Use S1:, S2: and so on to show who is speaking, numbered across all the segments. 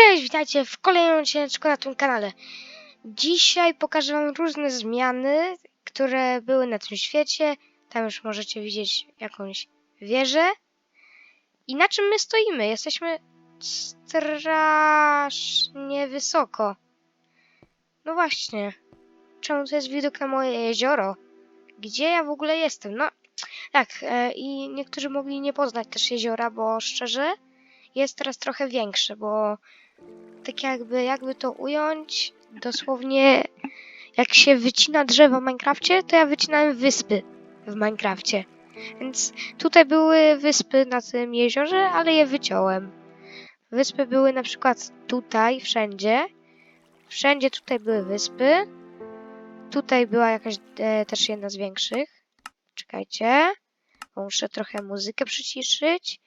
S1: Cześć, witajcie w kolejnym odcinku na tym kanale. Dzisiaj pokażę wam różne zmiany, które były na tym świecie. Tam już możecie widzieć jakąś wieżę. I na czym my stoimy? Jesteśmy strasznie wysoko. No właśnie. Czemu to jest widok na moje jezioro? Gdzie ja w ogóle jestem? No, tak. E, I niektórzy mogli nie poznać też jeziora, bo szczerze jest teraz trochę większe, bo tak jakby, jakby to ująć, dosłownie jak się wycina drzewa w Minecrafcie, to ja wycinałem wyspy w Minecrafcie. Więc tutaj były wyspy na tym jeziorze, ale je wyciąłem. Wyspy były na przykład tutaj, wszędzie. Wszędzie tutaj były wyspy. Tutaj była jakaś e, też jedna z większych. Czekajcie. Bo muszę trochę muzykę przyciszyć.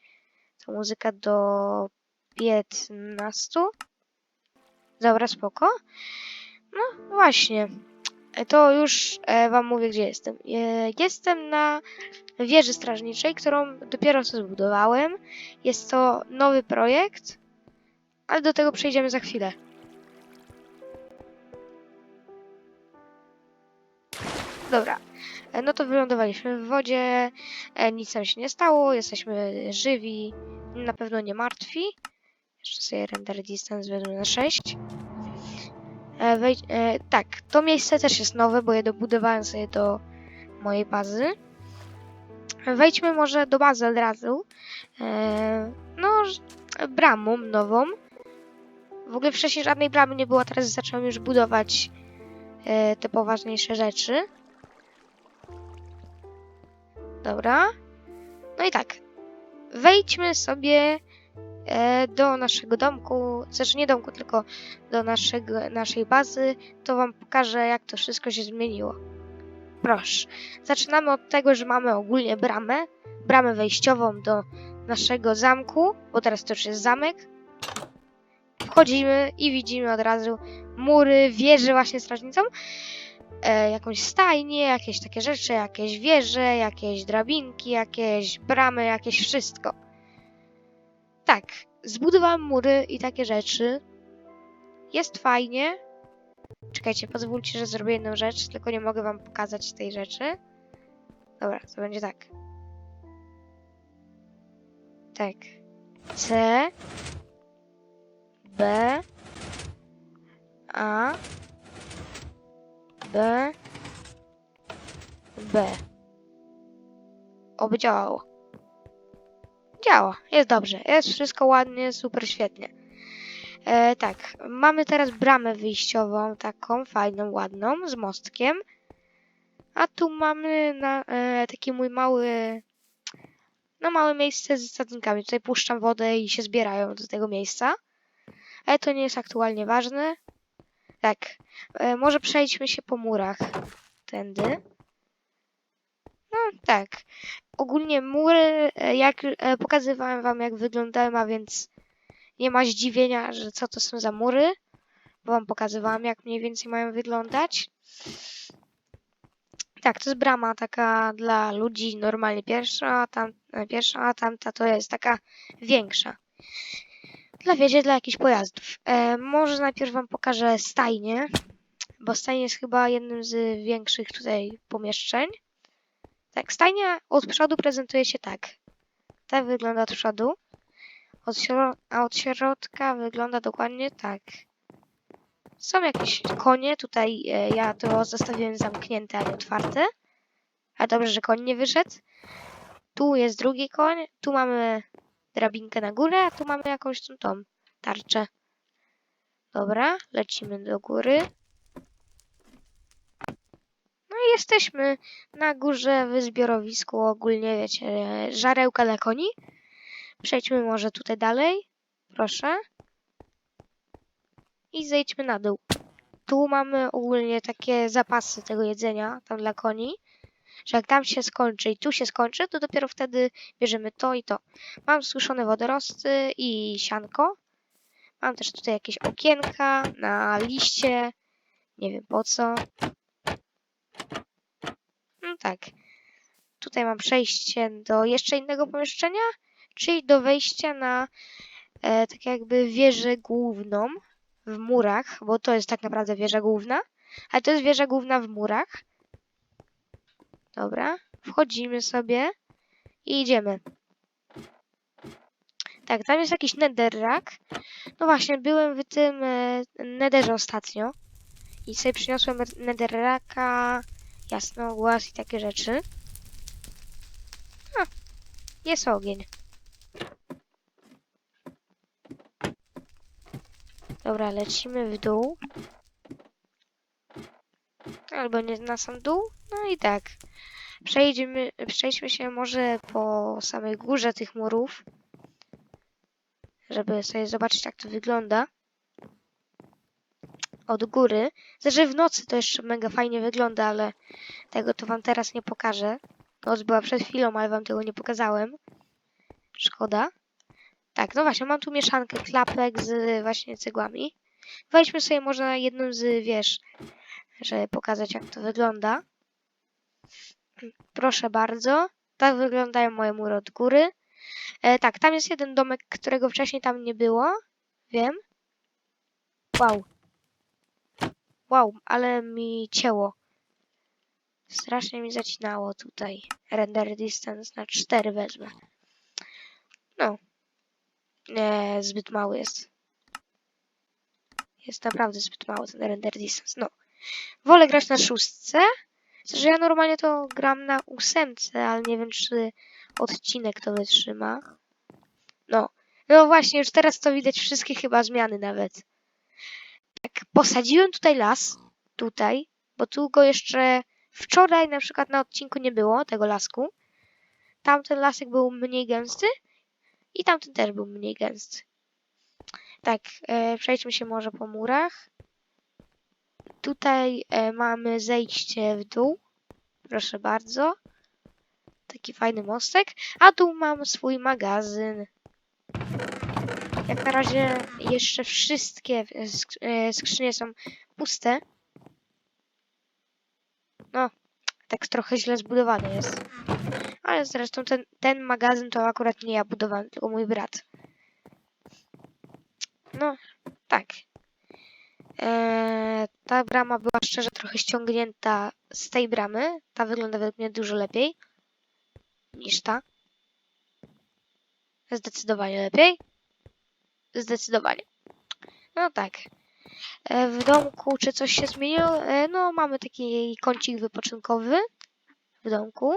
S1: To muzyka do 15. Dobra, spoko. No właśnie. To już e, wam mówię, gdzie jestem. E, Jestem na wieży strażniczej, którą dopiero co zbudowałem. Jest to nowy projekt, ale do tego przejdziemy za chwilę. Dobra. E, No to wylądowaliśmy w wodzie, nic nam się nie stało, jesteśmy żywi, na pewno nie martwi. Jeszcze sobie render distance wezmę na 6. E, wejdź, e, tak, to miejsce też jest nowe, bo je dobudowałem sobie do mojej bazy. Wejdźmy może do bazy od razu. E, no, bramą nową. W ogóle wcześniej żadnej bramy nie było, teraz zacząłem już budować e, te poważniejsze rzeczy. Dobra. No i tak. Wejdźmy sobie do naszego domku, znaczy nie domku, tylko do naszego, naszej bazy, to wam pokażę, jak to wszystko się zmieniło. Proszę. Zaczynamy od tego, że mamy ogólnie bramę, bramę wejściową do naszego zamku, bo teraz to już jest zamek. Wchodzimy i widzimy od razu mury, wieży właśnie strażnicą, e, jakąś stajnię, jakieś takie rzeczy, jakieś wieże, jakieś drabinki, jakieś bramy, jakieś wszystko. Tak, zbudowałem mury i takie rzeczy. Jest fajnie. Czekajcie, pozwólcie, że zrobię jedną rzecz, tylko nie mogę wam pokazać tej rzeczy. Dobra, to będzie tak. Tak. C B A B B Oby działało. Działa, jest dobrze, jest wszystko ładnie, super świetnie. E, tak, mamy teraz bramę wyjściową, taką fajną, ładną, z mostkiem. A tu mamy na, e, taki mój mały, no małe miejsce z sadnikami. Tutaj puszczam wodę i się zbierają do tego miejsca. Ale to nie jest aktualnie ważne. Tak, e, może przejdźmy się po murach. Tędy. No tak. Ogólnie mury, e, jak e, pokazywałem wam jak wyglądają, a więc nie ma zdziwienia, że co to są za mury, bo wam pokazywałam jak mniej więcej mają wyglądać. Tak, to jest brama taka dla ludzi normalnie pierwsza, a tam, e, pierwsza, a tamta to jest taka większa. Dla wiedzie, dla jakichś pojazdów. E, może najpierw wam pokażę stajnię, bo stajnia jest chyba jednym z większych tutaj pomieszczeń. Tak, stajnia od przodu prezentuje się tak. Tak wygląda od przodu. Od a od środka wygląda dokładnie tak. Są jakieś konie, tutaj e, ja to zostawiłem zamknięte, a nie otwarte. A dobrze, że koń nie wyszedł. Tu jest drugi koń, tu mamy drabinkę na górę, a tu mamy jakąś tą, tą tarczę. Dobra, lecimy do góry. No i jesteśmy na górze w zbiorowisku, ogólnie wiecie, żarełka dla koni. Przejdźmy może tutaj dalej. Proszę. I zejdźmy na dół. Tu mamy ogólnie takie zapasy tego jedzenia, tam dla koni. Że jak tam się skończy i tu się skończy, to dopiero wtedy bierzemy to i to. Mam suszone wodorosty i sianko. Mam też tutaj jakieś okienka na liście. Nie wiem po co. No tak. Tutaj mam przejście do jeszcze innego pomieszczenia, czyli do wejścia na e, tak jakby wieżę główną w murach, bo to jest tak naprawdę wieża główna, ale to jest wieża główna w murach. Dobra, wchodzimy sobie i idziemy. Tak, tam jest jakiś netherrack. No właśnie, byłem w tym e, netherze ostatnio i sobie przyniosłem netherracka, jasnogłaz i takie rzeczy. A, jest ogień. Dobra, lecimy w dół. Albo nie na sam dół. No i tak. Przejdziemy, przejdźmy się może po samej górze tych murów. Żeby sobie zobaczyć jak to wygląda. Od góry. Znaczy w nocy to jeszcze mega fajnie wygląda, ale tego to wam teraz nie pokażę. Noc była przed chwilą, ale wam tego nie pokazałem. Szkoda. Tak, no właśnie, mam tu mieszankę klapek z właśnie cegłami. Wejdźmy sobie może na jedną z wież, żeby pokazać jak to wygląda. Proszę bardzo. Tak wyglądają moje mury od góry. E, tak, tam jest jeden domek, którego wcześniej tam nie było. Wiem. Wow. Wow, ale mi cięło. Strasznie mi zacinało tutaj. Render distance na 4 wezmę. No. Nie, zbyt mały jest. Jest naprawdę zbyt mały ten render distance. No. Wolę grać na szóstce. Że ja normalnie to gram na ósemce, ale nie wiem, czy odcinek to wytrzyma. No. No właśnie, już teraz to widać wszystkie chyba zmiany nawet. Tak, posadziłem tutaj las. Tutaj. Bo tu go jeszcze wczoraj na przykład na odcinku nie było, tego lasku. Tamten lasek był mniej gęsty. I tamten też był mniej gęsty. Tak, e, przejdźmy się może po murach. Tutaj e, mamy zejście w dół. Proszę bardzo. Taki fajny mostek. A tu mam swój magazyn. Jak na razie jeszcze wszystkie e, sk- skrzynie są puste. No, tak trochę źle zbudowany jest. Ale zresztą ten, ten magazyn to akurat nie ja budowałem, tylko mój brat. No, tak. Eee, ta brama była szczerze trochę ściągnięta z tej bramy. Ta wygląda według mnie dużo lepiej niż ta. Zdecydowanie lepiej. Zdecydowanie. No tak. E, w domku czy coś się zmieniło? E, no, mamy taki kącik wypoczynkowy w domku.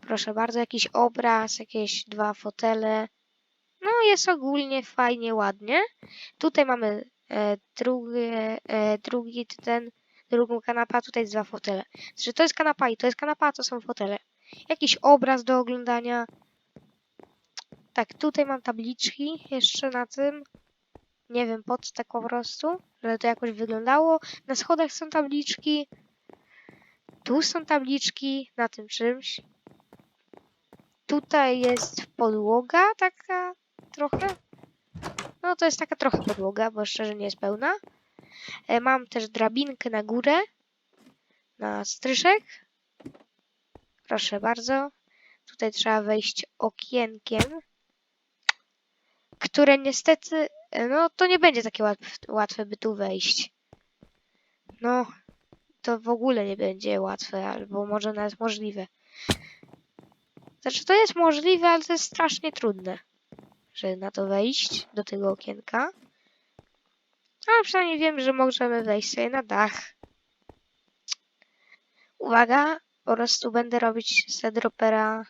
S1: Proszę bardzo, jakiś obraz, jakieś dwa fotele. No, jest ogólnie fajnie, ładnie. Tutaj mamy e, drugi, e, drugi ten, drugą kanapę, a tutaj dwa fotele. Znaczy, to jest kanapa i to jest kanapa, a to są fotele. Jakiś obraz do oglądania. Tak, tutaj mam tabliczki jeszcze na tym. Nie wiem, pod tak po prostu, żeby to jakoś wyglądało. Na schodach są tabliczki. Tu są tabliczki na tym czymś. Tutaj jest podłoga taka trochę. No to jest taka trochę podłoga, bo szczerze nie jest pełna. E, Mam też drabinkę na górę. Na stryszek. Proszę bardzo. Tutaj trzeba wejść okienkiem. Które niestety, no to nie będzie takie łatwe, łatwe by tu wejść. No, to w ogóle nie będzie łatwe, albo może nawet możliwe. Znaczy, to jest możliwe, ale to jest strasznie trudne, żeby na to wejść, do tego okienka. Ale przynajmniej wiem, że możemy wejść sobie na dach. Uwaga, po prostu będę robić sedropera.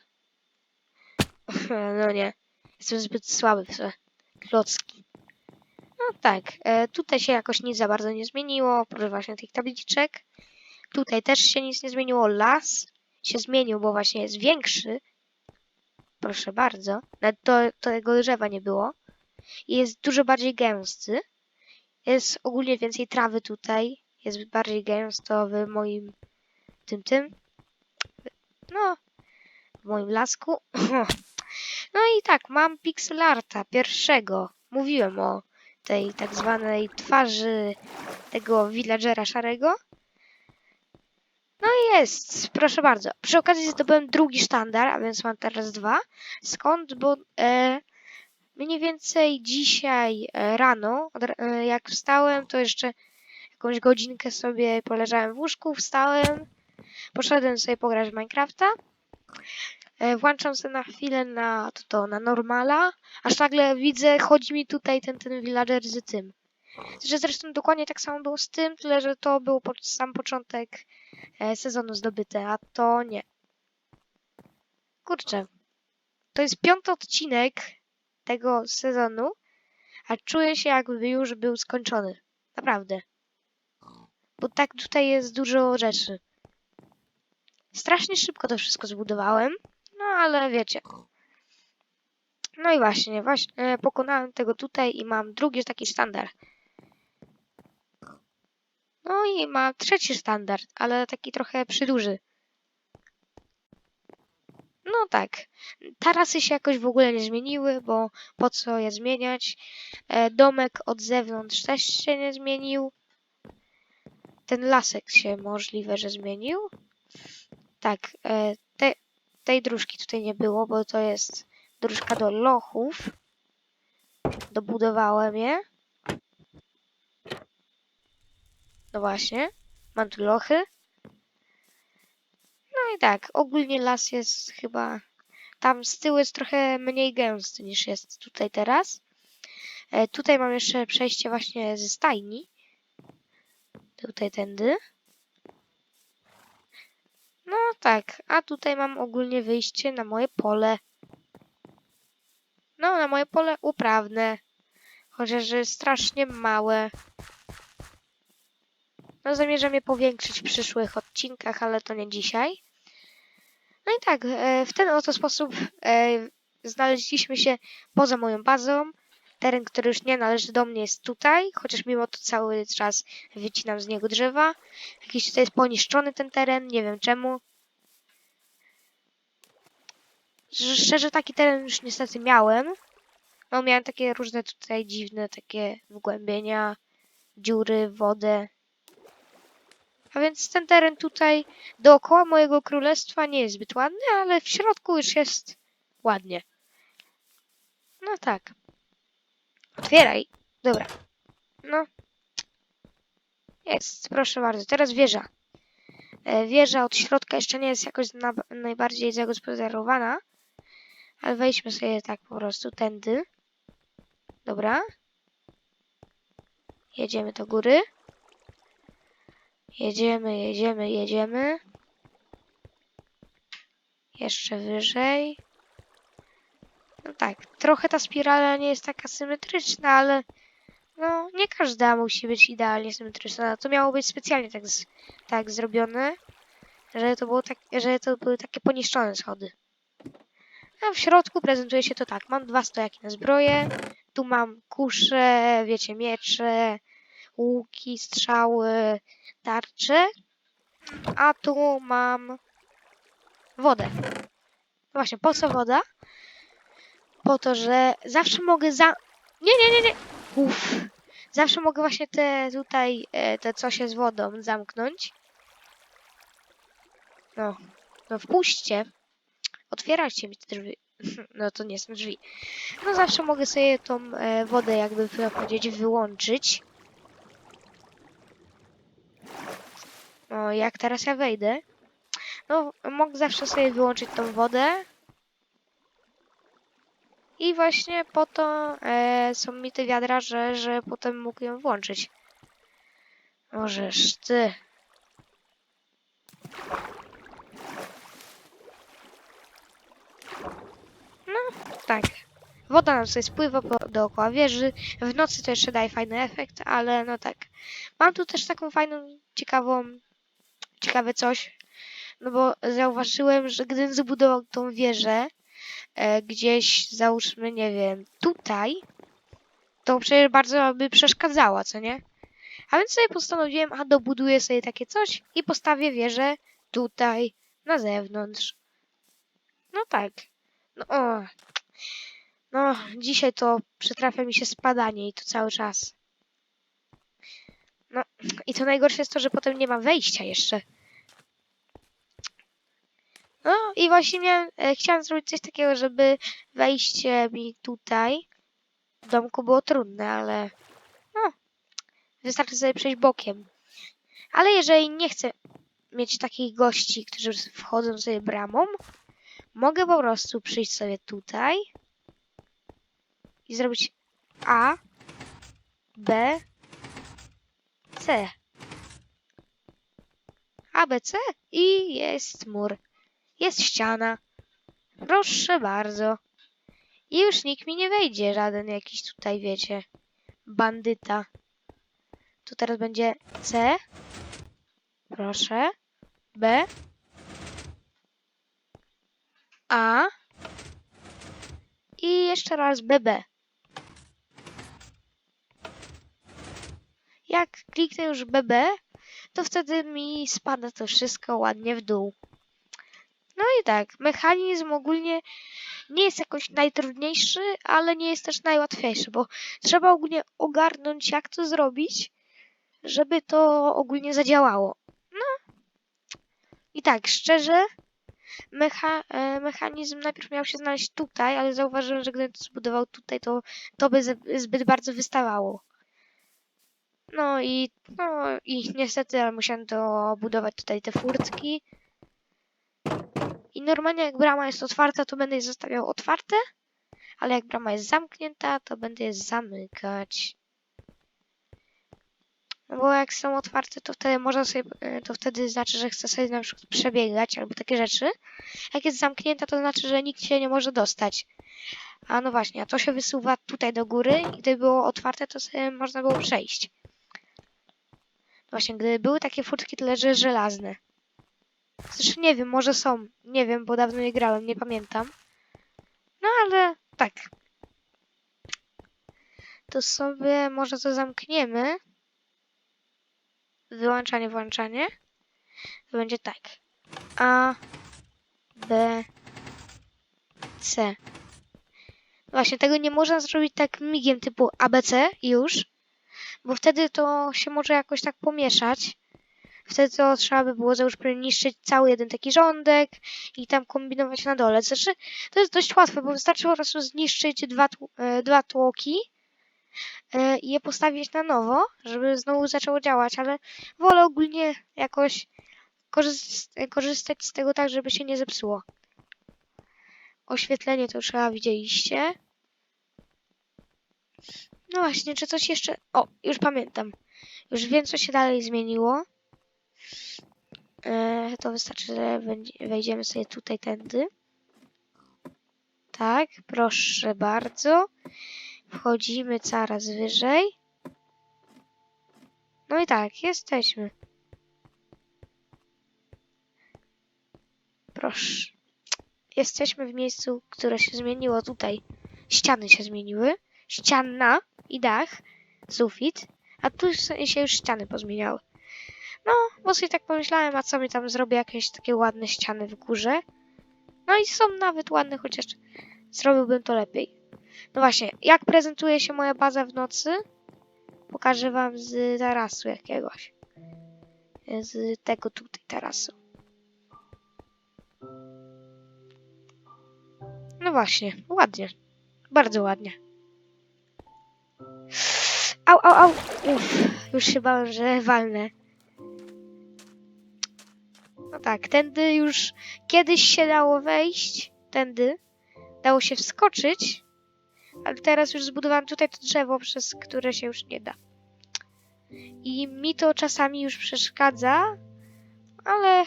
S1: No nie, jestem zbyt słaby w te klocki. No tak, e, tutaj się jakoś nic za bardzo nie zmieniło, oprócz właśnie tych tabliczek. Tutaj też się nic nie zmieniło. Las się zmienił, bo właśnie jest większy. Proszę bardzo. Nawet to, tego drzewa nie było. I jest dużo bardziej gęsty. Jest ogólnie więcej trawy tutaj. Jest bardziej gęsto w moim tym tym. No, w moim lasku. No i tak, mam pixel arta pierwszego. Mówiłem o tej tak zwanej twarzy tego villagera szarego. No i jest, proszę bardzo. Przy okazji zdobyłem drugi sztandar, a więc mam teraz dwa. Skąd? Bo e, mniej więcej dzisiaj e, rano, e, jak wstałem, to jeszcze jakąś godzinkę sobie poleżałem w łóżku, wstałem, poszedłem sobie pograć w Minecrafta, włączam sobie na chwilę na to, to na normala, aż nagle widzę, chodzi mi tutaj ten, ten villager z tym. Że zresztą dokładnie tak samo było z tym, tyle że to był pod sam początek e, sezonu zdobyte, a to nie. Kurczę. To jest piąty odcinek tego sezonu, a czuję się jakby już był skończony. Naprawdę. Bo tak tutaj jest dużo rzeczy. Strasznie szybko to wszystko zbudowałem, no ale wiecie. No i właśnie, właśnie e, pokonałem tego tutaj i mam drugi taki standard. No i mam trzeci standard, ale taki trochę przyduży. No tak. Tarasy się jakoś w ogóle nie zmieniły, bo po co je zmieniać? E, domek od zewnątrz też się nie zmienił. Ten lasek się możliwe, że zmienił. Tak, e, te, tej dróżki tutaj nie było, bo to jest dróżka do lochów. Dobudowałem je. No właśnie, mam tu lochy. No i tak, ogólnie las jest chyba tam z tyłu jest trochę mniej gęsty niż jest tutaj teraz. E, tutaj mam jeszcze przejście właśnie ze stajni. Tutaj tędy. No tak, a tutaj mam ogólnie wyjście na moje pole. No, na moje pole uprawne. Chociaż jest strasznie małe. No zamierzam je powiększyć w przyszłych odcinkach, ale to nie dzisiaj. No i tak, e, w ten oto sposób e, znaleźliśmy się poza moją bazą. Teren, który już nie należy do mnie jest tutaj, chociaż mimo to cały czas wycinam z niego drzewa. Jakiś tutaj jest poniszczony ten teren, nie wiem czemu. Szczerze taki teren już niestety miałem. No miałem takie różne tutaj dziwne takie wgłębienia, dziury, wodę. A więc ten teren tutaj dookoła mojego królestwa nie jest zbyt ładny, ale w środku już jest ładnie. No tak. Otwieraj. Dobra. No. Jest, proszę bardzo. Teraz wieża. E, Wieża od środka jeszcze nie jest jakoś na, najbardziej zagospodarowana, ale wejdźmy sobie tak po prostu tędy. Dobra. Jedziemy do góry. Jedziemy, jedziemy, jedziemy. Jeszcze wyżej. No tak, trochę ta spirala nie jest taka symetryczna, ale no nie każda musi być idealnie symetryczna. To miało być specjalnie tak, z, tak zrobione, że to, było tak, że to były takie poniszczone schody. A w środku prezentuje się to tak. Mam dwa stojaki na zbroję. Tu mam kusze, wiecie, miecze, łuki, strzały, tarcze. A tu mam wodę. Właśnie, po co woda? Po to, że zawsze mogę za... Nie, nie, nie, nie. Uff. Zawsze mogę właśnie te tutaj, e, te co się z wodą zamknąć. No, no wpuśćcie. Otwierajcie mi te drzwi. No to nie są drzwi. No zawsze mogę sobie tą e, wodę jakby powiedzieć wyłączyć. No jak teraz ja wejdę. No mogę zawsze sobie wyłączyć tą wodę. I właśnie po to e, są mi te wiadra, że, że potem mógł ją włączyć. Możesz ty. Tak. Woda nam sobie spływa po, dookoła wieży. W nocy to jeszcze daje fajny efekt, ale no tak. Mam tu też taką fajną, ciekawą, ciekawe coś. No bo zauważyłem, że gdybym zbudował tą wieżę gdzieś, załóżmy, nie wiem, tutaj, to przecież bardzo by przeszkadzała, co nie? A więc sobie postanowiłem, a dobuduję sobie takie coś i postawię wieżę tutaj, na zewnątrz. No tak. No o, no, dzisiaj to przytrafia mi się spadanie i to cały czas. No, i to najgorsze jest to, że potem nie ma wejścia jeszcze. No i właśnie miałem, e, chciałem zrobić coś takiego, żeby wejście mi tutaj w domku było trudne, ale no, wystarczy sobie przejść bokiem. Ale jeżeli nie chcę mieć takich gości, którzy wchodzą sobie bramą, mogę po prostu przyjść sobie tutaj i zrobić A, B, C. A, B, C i jest mur. Jest ściana. Proszę bardzo. I już nikt mi nie wejdzie, żaden jakiś tutaj, wiecie, bandyta. Tu teraz będzie C. Proszę. B. A. I jeszcze raz BB. Jak kliknę już BB, to wtedy mi spada to wszystko ładnie w dół. No i tak, mechanizm ogólnie nie jest jakoś najtrudniejszy, ale nie jest też najłatwiejszy, bo trzeba ogólnie ogarnąć, jak to zrobić, żeby to ogólnie zadziałało. No i tak, szczerze, mecha, e, mechanizm najpierw miał się znaleźć tutaj, ale zauważyłem, że gdybym to zbudował tutaj, to to by zbyt bardzo wystawało. No i, no i niestety, musiałem dobudować tutaj te furtki. Normalnie jak brama jest otwarta, to będę je zostawiał otwarte, ale jak brama jest zamknięta, to będę je zamykać. No bo jak są otwarte, to wtedy można sobie, e, to wtedy znaczy, że chce sobie na przykład przebiegać albo takie rzeczy. Jak jest zamknięta, to znaczy, że nikt się nie może dostać. A no właśnie, a to się wysuwa tutaj do góry i gdyby było otwarte, to sobie można było przejść. Właśnie, gdyby były takie furtki, tyle że żelazne. Zresztą nie wiem, może są. Nie wiem, bo dawno nie grałem, nie pamiętam. No ale tak. To sobie może to zamkniemy. Wyłączanie, włączanie. To będzie tak. A, B, C. Właśnie, tego nie można zrobić tak migiem typu ABC już, bo wtedy to się może jakoś tak pomieszać. Wtedy to trzeba by było załóżmy niszczyć cały jeden taki rządek i tam kombinować na dole. Znaczy, to jest dość łatwe, bo wystarczy po prostu zniszczyć dwa, e, dwa tłoki e, i je postawić na nowo, żeby znowu zaczęło działać, ale wolę ogólnie jakoś korzyst- korzystać z tego tak, żeby się nie zepsuło. Oświetlenie to trzeba widzieliście. No właśnie, czy coś jeszcze... O, już pamiętam. Już wiem, co się dalej zmieniło. E, to wystarczy, że wejdziemy sobie tutaj tędy. Tak, proszę bardzo. Wchodzimy coraz wyżej. No i tak, jesteśmy. Proszę. Jesteśmy w miejscu, które się zmieniło tutaj. Ściany się zmieniły. Ściana i dach, sufit. A tu się już ściany pozmieniały. No, bo sobie tak pomyślałem, a co mi tam zrobię jakieś takie ładne ściany w górze. No i są nawet ładne, chociaż zrobiłbym to lepiej. No właśnie, jak prezentuje się moja baza w nocy? Pokażę wam z tarasu jakiegoś. Z tego tutaj tarasu. No właśnie, ładnie. Bardzo ładnie. Au, au, au! Uff, już się bałem, że walnę. No tak, tędy już kiedyś się dało wejść. Tędy. Dało się wskoczyć. Ale teraz już zbudowałam tutaj to drzewo, przez które się już nie da. I mi to czasami już przeszkadza, ale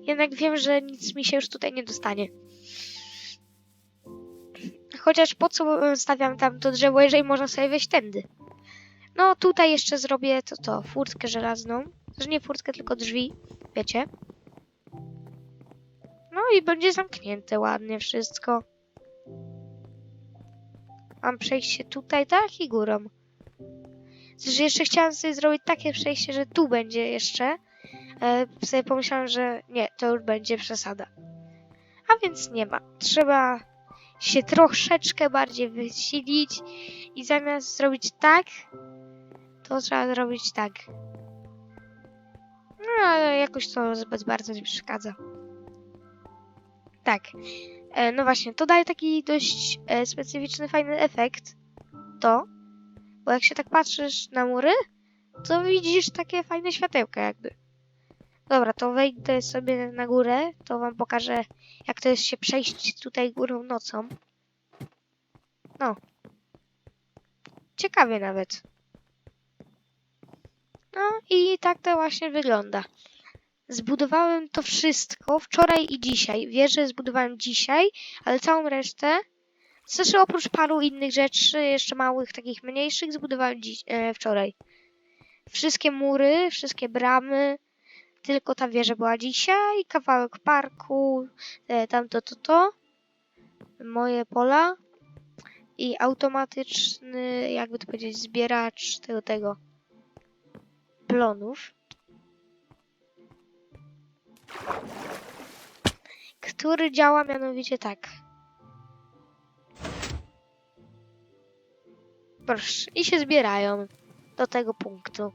S1: jednak wiem, że nic mi się już tutaj nie dostanie. Chociaż po co e, stawiam tam to drzewo, jeżeli można sobie wejść tędy? No tutaj jeszcze zrobię to, to, furtkę żelazną. Znaczy nie furtkę, tylko drzwi, wiecie. No i będzie zamknięte ładnie wszystko. Mam przejście tutaj, tak? I górą. Zresztą jeszcze chciałam sobie zrobić takie przejście, że tu będzie jeszcze. E, sobie pomyślałam, że nie, to już będzie przesada. A więc nie ma. Trzeba się troszeczkę bardziej wysilić i zamiast zrobić tak, to trzeba zrobić tak. No ale jakoś to zbyt bardzo nie przeszkadza. Tak. E, no właśnie, to daje taki dość e, specyficzny, fajny efekt. to, bo jak się tak patrzysz na mury, to widzisz takie fajne światełka jakby. Dobra, to wejdę sobie na górę, to wam pokażę, jak to jest się przejść tutaj górą nocą. No. Ciekawie nawet. No i tak to właśnie wygląda. Zbudowałem to wszystko wczoraj i dzisiaj. Wieżę zbudowałem dzisiaj, ale całą resztę, znaczy oprócz paru innych rzeczy, jeszcze małych, takich mniejszych, zbudowałem dziś, e, wczoraj. Wszystkie mury, wszystkie bramy, tylko ta wieża była dzisiaj, kawałek parku, e, tamto, to, to, moje pola i automatyczny, jakby to powiedzieć, zbieracz tego, tego plonów. Który działa mianowicie tak. Proszę, i się zbierają do tego punktu.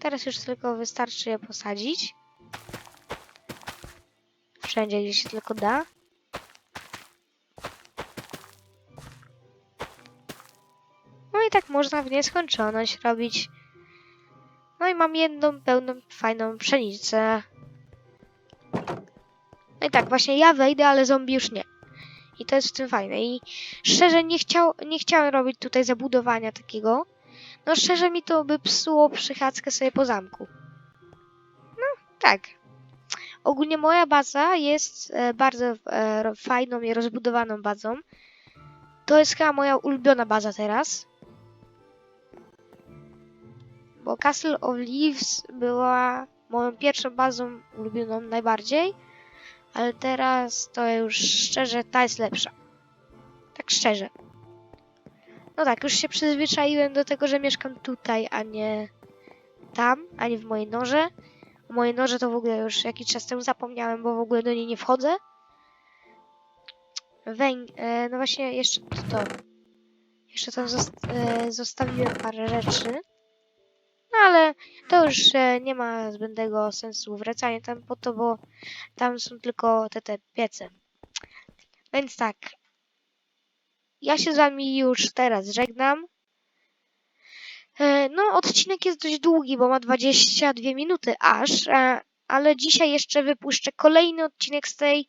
S1: Teraz już tylko wystarczy je posadzić. Wszędzie, gdzie się tylko da. Można w nieskończoność robić. No i mam jedną pełną, fajną pszenicę. No i tak, właśnie ja wejdę, ale zombie już nie. I to jest w tym fajne. I szczerze nie, chciał, nie chciałem robić tutaj zabudowania takiego. No szczerze mi to by psuło przychadzkę sobie po zamku. No, tak. Ogólnie moja baza jest e, bardzo e, fajną i rozbudowaną bazą. To jest chyba moja ulubiona baza teraz. Bo Castle of Leaves była moją pierwszą bazą ulubioną najbardziej. Ale teraz to już szczerze ta jest lepsza. Tak szczerze. No tak, już się przyzwyczaiłem do tego, że mieszkam tutaj, a nie tam, a nie w mojej norze. O mojej norze to w ogóle już jakiś czas temu zapomniałem, bo w ogóle do niej nie wchodzę. E, no właśnie, jeszcze to. Jeszcze tam zost e, zostawiłem parę rzeczy. Ale to już e, nie ma zbędnego sensu wracania tam po to, bo tam są tylko te, te piece. Więc tak. Ja się z wami już teraz żegnam. E, No, odcinek jest dość długi, bo ma 22 minuty aż, ale dzisiaj jeszcze wypuszczę kolejny odcinek z tej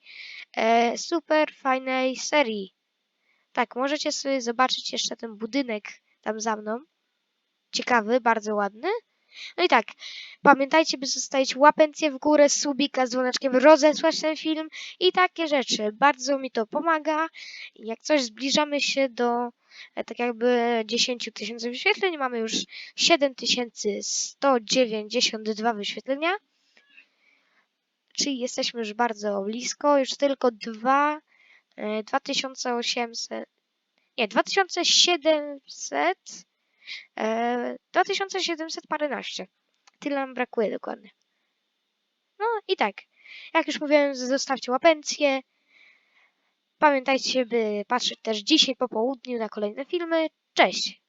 S1: e, super fajnej serii. Tak, możecie sobie zobaczyć jeszcze ten budynek tam za mną. Ciekawy, bardzo ładny. No i tak, pamiętajcie, by zostawić łapencję w górę, subika z dzwoneczkiem, rozesłać ten film i takie rzeczy. Bardzo mi to pomaga. Jak coś zbliżamy się do e, tak jakby 10 tysięcy wyświetleń, mamy już 7192 wyświetlenia. Czyli jesteśmy już bardzo blisko, już tylko dwa, e, 2800, nie, 2700 E, 2700 paręnaście. Tyle nam brakuje dokładnie. No i tak. Jak już mówiłem, zostawcie łapencję. Pamiętajcie, by patrzeć też dzisiaj po południu na kolejne filmy. Cześć!